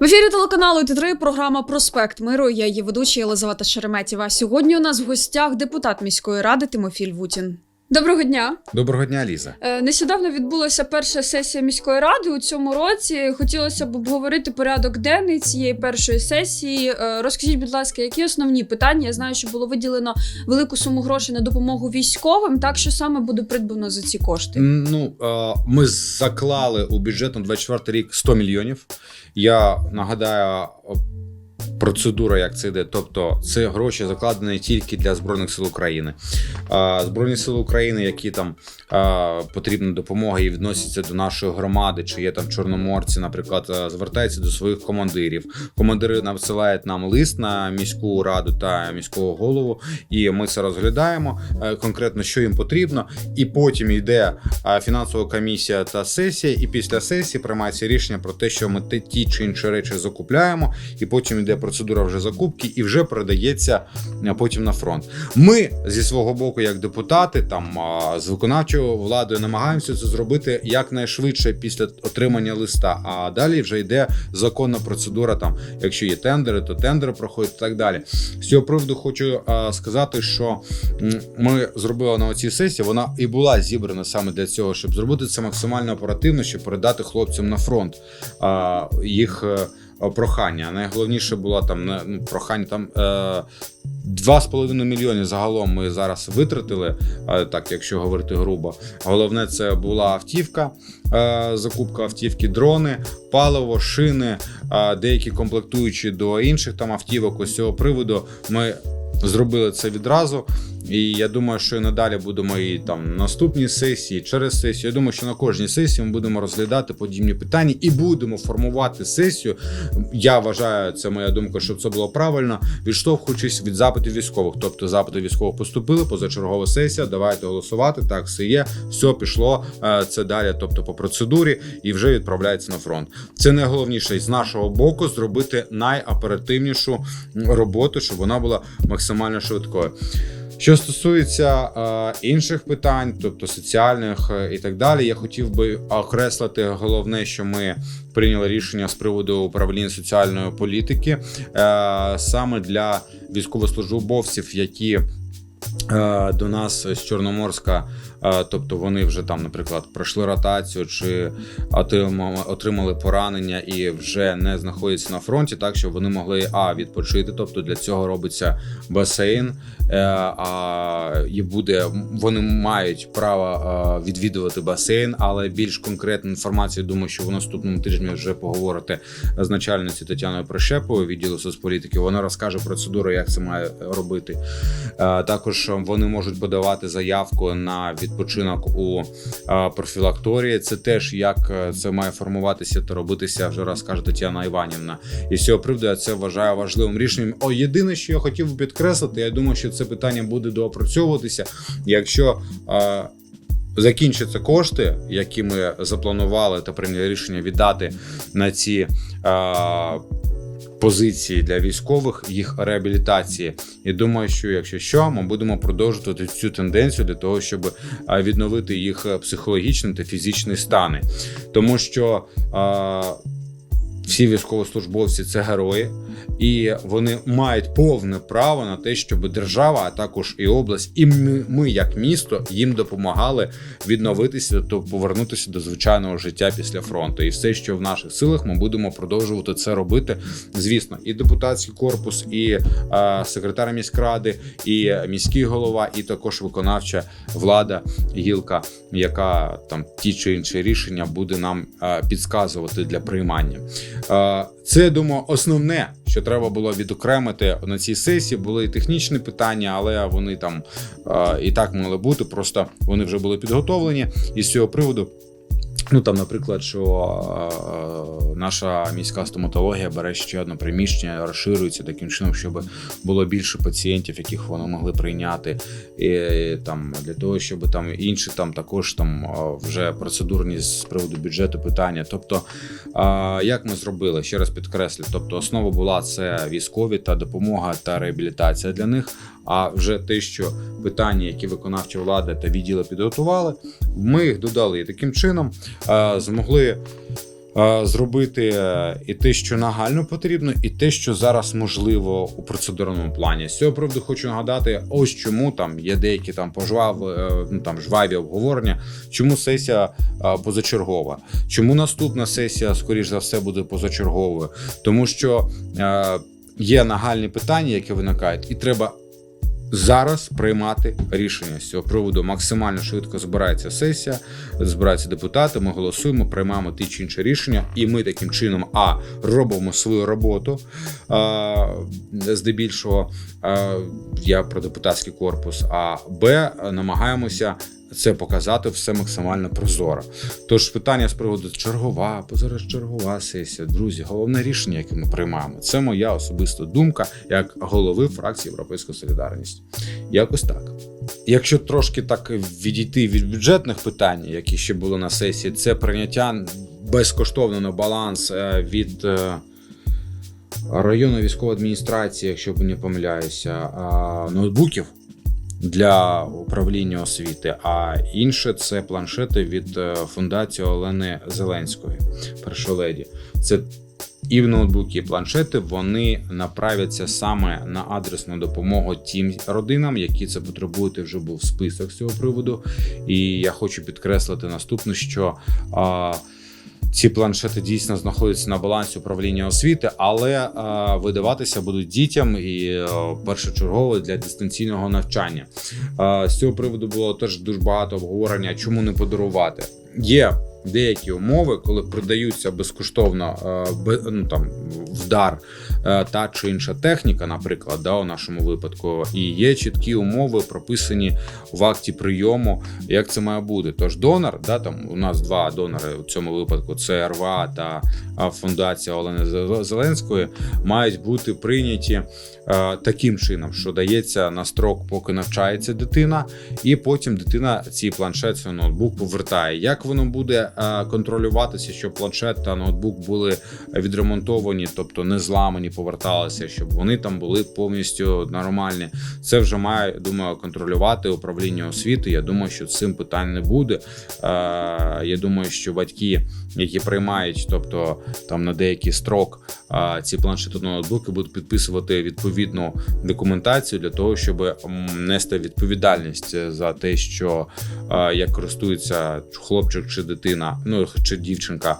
В ефірі телеканалу Т3 програма Проспект Миру. Я її ведуча Єлизавета Шереметєва. Сьогодні у нас в гостях депутат міської ради Тимофій Львутін. Доброго дня. Доброго дня, Ліза. Е, Нещодавно відбулася перша сесія міської ради у цьому році. Хотілося б обговорити порядок денний цієї першої сесії. Е, Розкажіть, будь ласка, які основні питання? Я знаю, що було виділено велику суму грошей на допомогу військовим. Так що саме буде придбано за ці кошти? Ну е, ми заклали у бюджет на 24 рік 100 мільйонів. Я нагадаю. Процедура, як це йде, тобто це гроші закладені тільки для збройних сил України. Збройні сили України, які там потрібна допомога і відносяться до нашої громади, чи є там чорноморці, наприклад, звертаються до своїх командирів. Командири надсилають нам лист на міську раду та міського голову, і ми це розглядаємо е, конкретно, що їм потрібно. І потім йде фінансова комісія та сесія, і після сесії приймається рішення про те, що ми ті чи інші речі закупляємо, і потім йде процедура вже закупки, і вже передається потім на фронт. Ми зі свого боку, як депутати, там з виконавчою владою, намагаємося це зробити якнайшвидше після отримання листа. А далі вже йде законна процедура. Там, якщо є тендери, то тендери проходять і так далі. З цього приводу хочу а, сказати, що ми зробили на цій сесії. Вона і була зібрана саме для цього, щоб зробити це максимально оперативно, щоб передати хлопцям на фронт їх. Е, Прохання. Найголовніше було там ну, прохання там е, 2,5 мільйони загалом ми зараз витратили, е, так якщо говорити грубо. Головне, це була автівка, е, закупка автівки, дрони, паливо, шини, деякі комплектуючі до інших там автівок. Ось цього приводу ми зробили це відразу. І я думаю, що і надалі будемо і там наступні сесії, через сесію. Я думаю, що на кожній сесії ми будемо розглядати подібні питання і будемо формувати сесію. Я вважаю, це моя думка, щоб це було правильно, відштовхуючись від запитів військових. Тобто запити військових поступили, позачергова сесія. Давайте голосувати. Так все є. Все пішло. е, Це далі, тобто по процедурі, і вже відправляється на фронт. Це найголовніше з нашого боку зробити найоперативнішу роботу, щоб вона була максимально швидкою. Що стосується е, інших питань, тобто соціальних е, і так далі, я хотів би окреслити головне, що ми прийняли рішення з приводу управління соціальної політики е, саме для військовослужбовців, які е, до нас з Чорноморська, тобто вони вже там, наприклад, пройшли ротацію чи отримали, поранення і вже не знаходяться на фронті, так щоб вони могли а відпочити. Тобто для цього робиться басейн, е, а і буде вони мають право е, відвідувати басейн, але більш конкретну інформацію, думаю, що в наступному тижні вже поговорите з начальницею Тетяною Прищеповою відділу соцполітики. Вона розкаже процедуру, як це має робити. Е, Також вони можуть подавати заявку на відпочинок у профілакторії. Це теж як е, це має формуватися та робитися, вже розкаже Тетяна Іванівна. І з цього приводу я це вважаю важливим рішенням. О, єдине, що я хотів підкреслити, я думаю, що це питання буде доопрацьовуватися. Якщо закінчаться кошти, які ми запланували та прийняли рішення віддати на ці. Е, Позиції для військових, їх реабілітації. І думаю, що якщо що, ми будемо продовжувати цю тенденцію для того, щоб відновити їх психологічні та фізичний стани. Тому що а, всі військовослужбовці це герої, і вони мають повне право на те, щоб держава, а також і область, і ми, ми як місто, їм допомагали відновитися та повернутися до звичайного життя після фронту. І все, що в наших силах, ми будемо продовжувати це робити. Звісно, і депутатський корпус, і е, секретар міськради, і міський голова, і також виконавча влада, гілка, яка там ті чи інші рішення буде нам е, підказувати для приймання. Це я думаю, основне, що треба було відокремити на цій сесії. Були і технічні питання, але вони там і так мали бути. Просто вони вже були підготовлені. І з цього приводу. Ну там, наприклад, що е, наша міська стоматологія бере ще одне приміщення, розширюється таким чином, щоб було більше пацієнтів, яких вони могли прийняти, і там для того, щоб там інші там також там е, вже процедурні з приводу бюджету питання. Тобто, е, як ми зробили, ще раз підкреслю, тобто основа була це військові та допомога та реабілітація для них. А вже те, що питання, які виконавча влада та відділи підготували, ми їх додали і таким чином е, змогли е, зробити е, і те, що нагально потрібно, і те, що зараз можливо у процедурному плані. З цього приводу хочу нагадати, ось чому там є деякі там пожвав, ну там жваві обговорення. Чому сесія позачергова? Чому наступна сесія, скоріш за все, буде позачерговою? Тому що є нагальні питання, які виникають, і треба зараз приймати рішення з цього приводу. Максимально швидко збирається сесія, збираються депутати. Ми голосуємо, приймаємо ті чи інші рішення, і ми таким чином а робимо свою роботу. А, здебільшого а, я про депутатський корпус. А б намагаємося. Це показати все максимально прозоро. Тож питання з приводу чергова, позачергова сесія, друзі, головне рішення, яке ми приймаємо, це моя особиста думка як голови фракції Європейська Солідарність. Якось так. Якщо трошки так відійти від бюджетних питань, які ще були на сесії, це прийняття безкоштовно на баланс е, від е, районної військової адміністрації, якщо не помиляюся, ноутбуків для управління освіти. А інше це планшети від е, фундації Олени Зеленської, першої леді. Це і ноутбуки, і планшети вони направляться саме на адресну допомогу тим родинам, які це потребують. Вже був список з цього приводу. І я хочу підкреслити наступне, що а, ці планшети дійсно знаходяться на балансі управління освіти, але а, видаватися будуть дітям і а, першочергово для дистанційного навчання. А, з цього приводу було теж дуже багато обговорення, чому не подарувати. Є деякі умови, коли продаються безкоштовно е, ну, там, в дар е, та чи інша техніка, наприклад, да, у нашому випадку, і є чіткі умови, прописані в акті прийому, як це має бути. Тож донор, да, там у нас два донори у цьому випадку: це РВА та фундація Олени Зеленської, мають бути прийняті таким чином, що дається на строк, поки навчається дитина, і потім дитина цей планшет, цей ноутбук повертає. Як воно буде е, контролюватися, щоб планшет та ноутбук були відремонтовані, тобто не зламані, поверталися, щоб вони там були повністю нормальні. Це вже має, думаю, контролювати управління освіти. Я думаю, що цим питань не буде. Е, Я думаю, що батьки, які приймають, тобто там на деякий строк е, ці планшети ноутбуки будуть підписувати відповідну документацію для того, щоб нести відповідальність за те, що як користується хлопчик чи дитина, ну чи дівчинка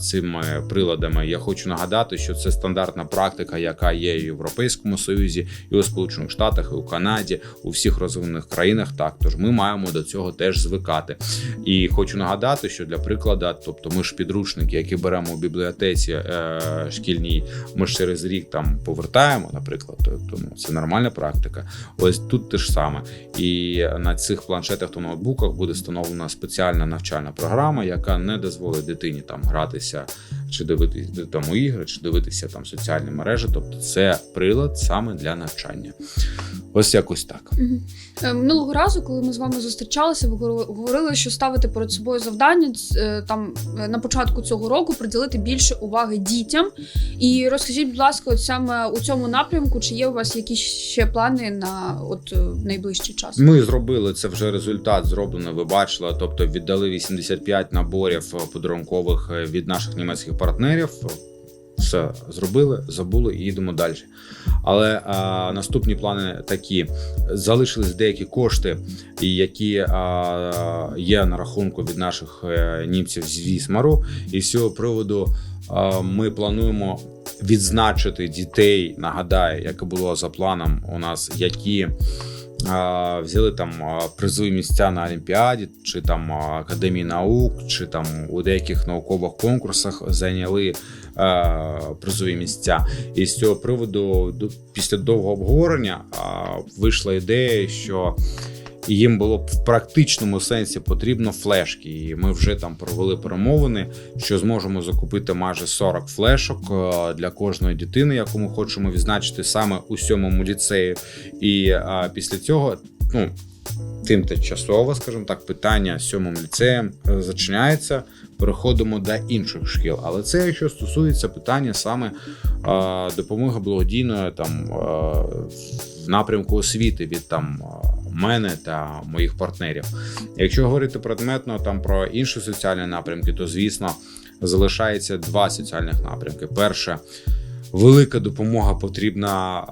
цими приладами. Я хочу нагадати, що це стандартна практика, яка є в Європейському Союзі, і у Сполучених Штатах, і у Канаді, у всіх розвинених країнах. Так, тож ми маємо до цього теж звикати. І хочу нагадати, що для прикладу, тобто ми ж підручники, які беремо у бібліотеці е, шкільній, ми ж через рік там повертаємо, наприклад, то- тому це нормальна практика. Ось тут те ж саме. І на цих планшетах та ноутбуках буде встановлена спеціальна навчальна програма, яка не дозволить дитині там гратися чи дивитися там у ігри, чи дивитися там соціальні мережі. Тобто це прилад саме для навчання. Ось якось так. Е, Минулого разу, коли ми з вами зустрічалися, ви говорили- що ставите перед собою завдання е, там е, на початку цього року приділити більше уваги дітям. І розкажіть, будь ласка, от саме у цьому напрямку, чи є у вас якісь ще плани на от найближчий час? Ми зробили це вже результат зроблено. Ви бачили, тобто віддали 85 наборів подарункових від наших німецьких партнерів. Все зробили, забули і їдемо далі. Але а, наступні плани такі: залишились деякі кошти, які а, є на рахунку від наших е, німців з Вісмару. І з цього приводу а, ми плануємо відзначити дітей. Нагадаю, як було за планом у нас, які взяли там призові місця на Олімпіаді, чи там Академії наук, чи там у деяких наукових конкурсах зайняли призові місця. І з цього приводу, після довгого обговорення, вийшла ідея, що їм було в практичному сенсі потрібно флешки. І ми вже там провели перемовини, що зможемо закупити майже 40 флешок е, для кожної дитини, яку ми хочемо відзначити саме у сьомому ліцеї. І а, після цього, ну. Тим Тимчасово, скажімо так, питання сьомим ліцеєм е, зачиняється. Переходимо до інших шкіл. Але це якщо стосується питання саме е, допомоги благодійної там е, в напрямку освіти від там е, мене та моїх партнерів. Якщо говорити предметно там про інші соціальні напрямки, то звісно залишається два соціальних напрямки. Перше, велика допомога потрібна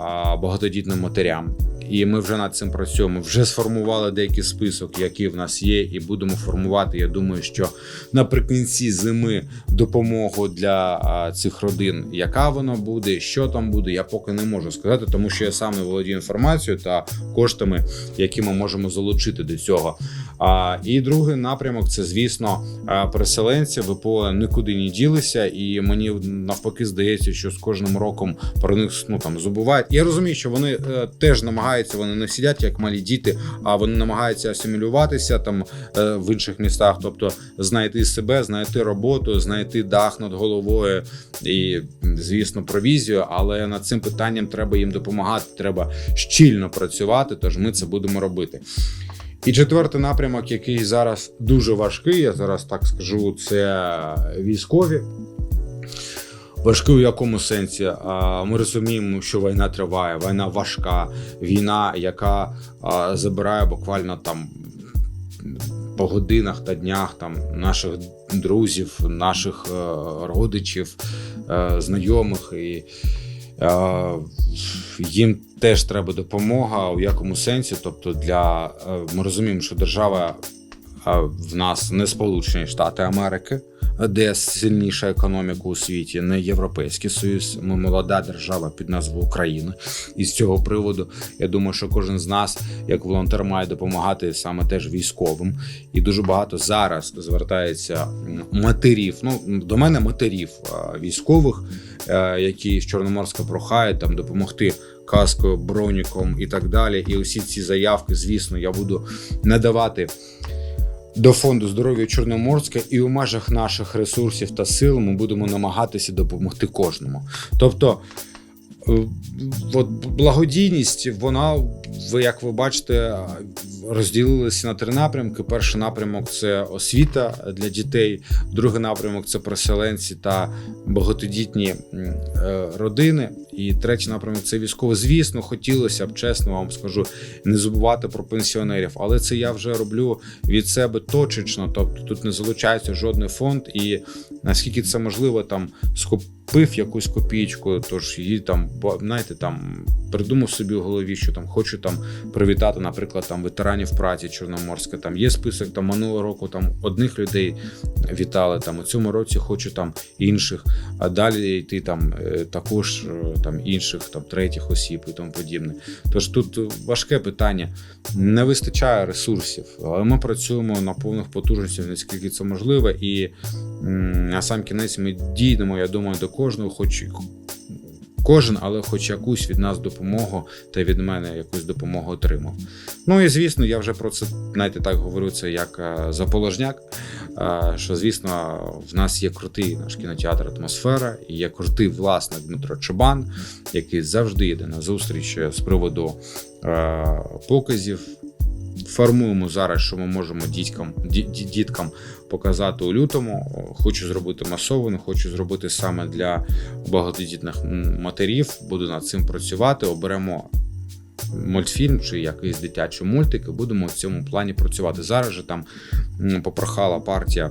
багатодітним матерям. І ми вже над цим працюємо. Вже сформували деякий список, який в нас є, і будемо формувати. Я думаю, що наприкінці зими допомогу для цих родин, яка вона буде, що там буде, я поки не можу сказати, тому що я сам не володію інформацією та коштами, які ми можемо залучити до цього. А, і другий напрямок це, звісно, переселенці ВПО нікуди не ділися, і мені навпаки здається, що з кожним роком про них ну там забувають. Я розумію, що вони е, теж намагаються, вони не сидять як малі діти, а вони намагаються асимілюватися там е, в інших містах, тобто знайти себе, знайти роботу, знайти дах над головою і, звісно, провізію. Але над цим питанням треба їм допомагати, треба щільно працювати. Тож ми це будемо робити. І четвертий напрямок, який зараз дуже важкий, я зараз так скажу, це військові. Важкий у якому сенсі? Ми розуміємо, що війна триває, війна важка, війна, яка забирає буквально там по годинах та днях там наших друзів, наших е, родичів, е, знайомих. І е, їм теж треба допомога у якому сенсі. Тобто, для ми розуміємо, що держава в нас не Сполучені Штати Америки, де сильніша економіка у світі, не Європейський Союз. Ми молода держава під назвою Україна. І з цього приводу я думаю, що кожен з нас, як волонтер, має допомагати саме теж військовим. І дуже багато зараз звертається матерів. Ну до мене матерів військових, е, які з Чорноморська прохають там допомогти. Каскою, броніком і так далі. І усі ці заявки, звісно, я буду надавати до фонду здоров'я Чорноморська, і у межах наших ресурсів та сил ми будемо намагатися допомогти кожному. Тобто, от благодійність, вона, ви як ви бачите, розділилася на три напрямки. Перший напрямок це освіта для дітей, другий напрямок це переселенці та багатодітні е, родини. І третій напрямок це військово. Звісно, хотілося б, чесно вам скажу, не забувати про пенсіонерів, але це я вже роблю від себе точечно. Тобто тут не залучається жодний фонд, і наскільки це можливо, там скупив якусь копійку, тож її там, знаєте, там придумав собі в голові, що там хочу там привітати, наприклад, там ветеранів праці Чорноморська. Там є список там минулого року там одних людей вітали. Там у цьому році хочу там інших, а далі йти там е, також е, там інших, там третіх осіб і тому подібне. Тож тут важке питання. Не вистачає ресурсів, але ми працюємо на повних потужностях, наскільки це можливо, і на сам кінець ми дійдемо, я думаю, до кожного, хоч кожен, але хоч якусь від нас допомогу та від мене якусь допомогу отримав. Ну і звісно, я вже про це знаєте, так говорю це як е, заположняк. е, Що звісно, в нас є крутий наш кінотеатр атмосфера, і є крутий власник Дмитро Чобан, який завжди йде на зустріч з приводу е, показів. Формуємо зараз, що ми можемо дітькам, ді- ді- діткам показати у лютому. Хочу зробити масовану, хочу зробити саме для багатодітних матерів. Буду над цим працювати. Оберемо мультфільм чи якийсь дитячий мультик, і будемо в цьому плані працювати. Зараз же там попрохала партія.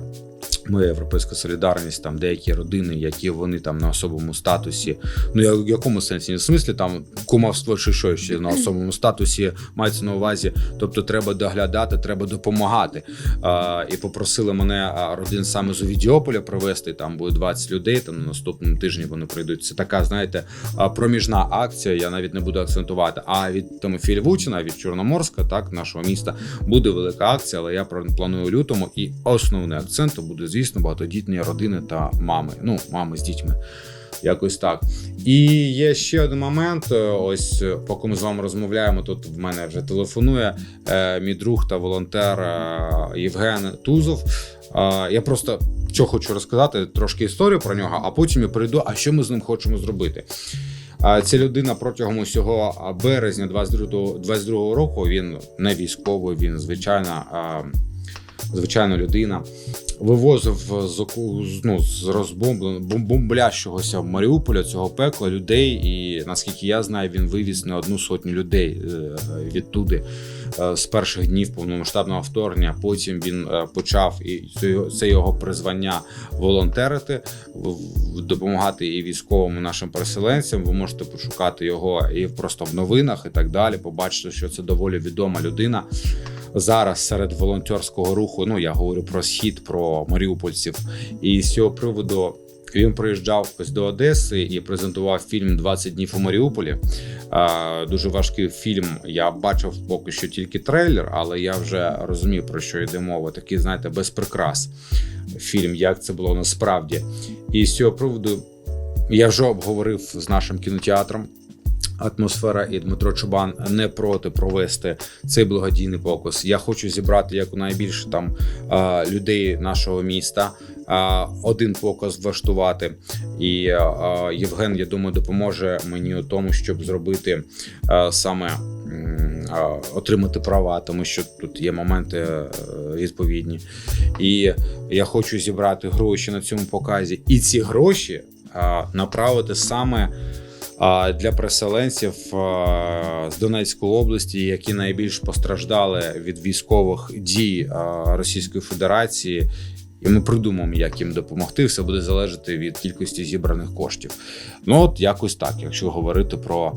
Моя європейська солідарність, там деякі родини, які вони там на особовому статусі. Ну я в якому сенсі? В смислі там кумовство чи що ще на особовому статусі мається на увазі. Тобто треба доглядати, треба допомагати. А, і попросили мене родин саме з Овідіополя провести. Там буде 20 людей. Там на наступному тижні вони прийдуть. Це така, знаєте, проміжна акція. Я навіть не буду акцентувати. А від Тимофія Львучина, від Чорноморська, так нашого міста, буде велика акція, але я планую у лютому. І основний акцент буде, звісно, багатодітні родини та мами. Ну, мами з дітьми. Якось так. І є ще один момент. е, Ось е, поки ми з вами розмовляємо, тут в мене вже телефонує е, мій друг та волонтер е, Євген Тузов. Е, я просто що хочу розказати, трошки історію про нього, а потім я перейду, а що ми з ним хочемо зробити. Ця людина протягом усього березня 22, 22 року він не військовий, він звичайна, звичайна людина. Вивозив з, ну, з розбомбленого бом- в Маріуполя цього пекла людей. І наскільки я знаю, він вивіз не одну сотню людей е, відтуди е, з перших днів повномасштабного вторгнення. Потім він е, почав і це його- призвання волонтерити, допомагати і військовим і нашим переселенцям. Ви можете пошукати його і просто в новинах, і так далі. Побачити, що це доволі відома людина. Зараз серед волонтерського руху, ну я говорю про схід, про маріупольців, і з цього приводу він приїжджав ось до Одеси і презентував фільм «20 днів у Маріуполі. Дуже важкий фільм. Я бачив поки що тільки трейлер, але я вже розумів про що йде мова. Такий, знаєте, без прикрас фільм, як це було насправді. І з цього приводу я вже обговорив з нашим кінотеатром. Атмосфера і Дмитро Чубан не проти провести цей благодійний показ. Я хочу зібрати як найбільше там людей нашого міста. Один показ влаштувати. І Євген, я думаю, допоможе мені у тому, щоб зробити саме отримати права, тому що тут є моменти е, відповідні. І я хочу зібрати гроші на цьому показі, і ці гроші направити саме для переселенців з Донецької області, які найбільш постраждали від військових дій Російської Федерації. І ми придумаємо, як їм допомогти. Все буде залежати від кількості зібраних коштів. Ну, от якось так, якщо говорити про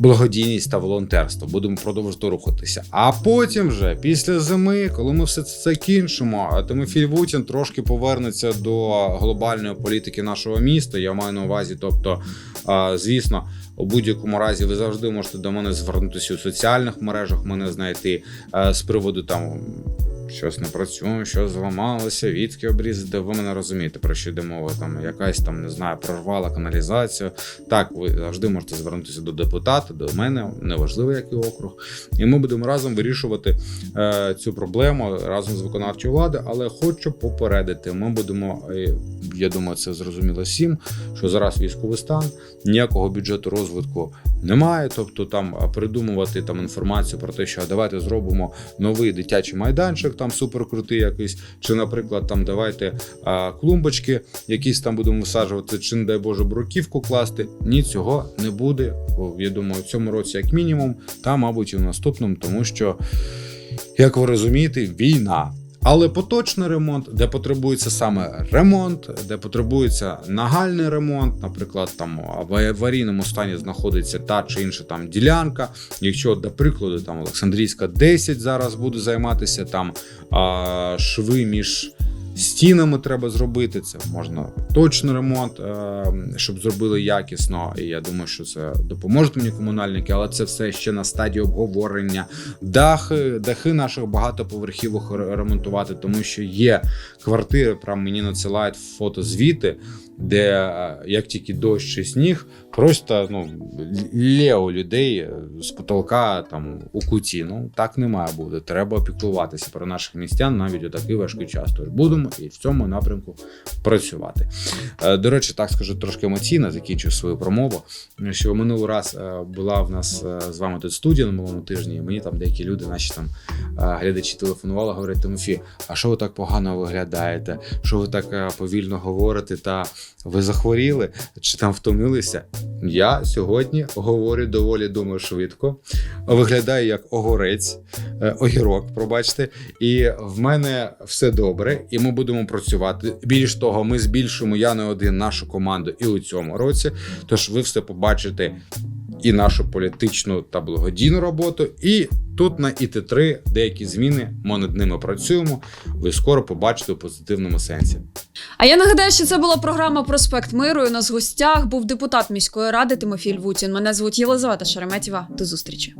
благодійність та волонтерство, будемо продовжувати рухатися. А потім, вже після зими, коли ми все це закінчимо, Тимофій Вутін трошки повернеться до глобальної політики нашого міста. Я маю на увазі, тобто, а, звісно. У будь-якому разі ви завжди можете до мене звернутися у соціальних мережах, мене знайти е, з приводу там щось не працює, щось зламалося, відки обрізати. Ви мене розумієте, про що йде мова. Там якась там не знаю, прорвала каналізацію. Так, ви завжди можете звернутися до депутата, до мене, неважливо який округ. І ми будемо разом вирішувати е, цю проблему разом з виконавчою владою. Але хочу попередити, ми будемо, е, я думаю, це зрозуміло всім, що зараз військовий стан, ніякого бюджету розвитку немає. Тобто там придумувати там інформацію про те, що давайте зробимо новий дитячий майданчик, там суперкрутий якийсь, чи, наприклад, там давайте а, клумбочки, якісь там будемо висаджувати, чи не дай Боже бруківку класти. Ні, цього не буде. Я думаю, в цьому році як мінімум, та мабуть і в наступному, тому що, як ви розумієте, війна. Але поточний ремонт, де потребується саме ремонт, де потребується нагальний ремонт, наприклад, там в аварійному стані знаходиться та чи інша там ділянка. Якщо, до прикладу, там Олександрійська 10 зараз буде займатися, там а, шви між стінами треба зробити. Це можна точний ремонт, е, щоб зробили якісно. І я думаю, що це допоможуть мені комунальники, але це все ще на стадії обговорення. Дахи, дахи наших багатоповерхівок ремонтувати, тому що є квартири, прям мені надсилають фотозвіти, де як тільки дощ чи сніг, просто ну лє людей е, з потолка там у куті. Ну так не має бути. Треба опіклуватися про наших містян навіть у такий важкий час. Тож будемо і в цьому напрямку працювати. Е, До речі, так скажу трошки емоційно, закінчу свою промову. Що минулий раз е, була в нас з вами тут студія на минулому тижні, і мені там деякі люди, наші там глядачі телефонували, говорять, Тимофій, а що ви так погано виглядаєте? Що ви так повільно говорите? Та ви захворіли чи там втомилися? Я сьогодні говорю доволі думаю швидко, виглядаю як огурець, е, огірок, пробачте, і в мене все добре, і ми будемо працювати. Більш того, ми збільшуємо я не один нашу команду і у цьому році. Тож ви все побачите і нашу політичну та благодійну роботу, і тут на ІТ3 деякі зміни. Ми над ними працюємо. Ви скоро побачите у позитивному сенсі. А я нагадаю, що це була програма Проспект Миру. і У нас в гостях був депутат міської ради Тимофій Львутін. Мене звуть Єлизавета Шереметєва. До зустрічі.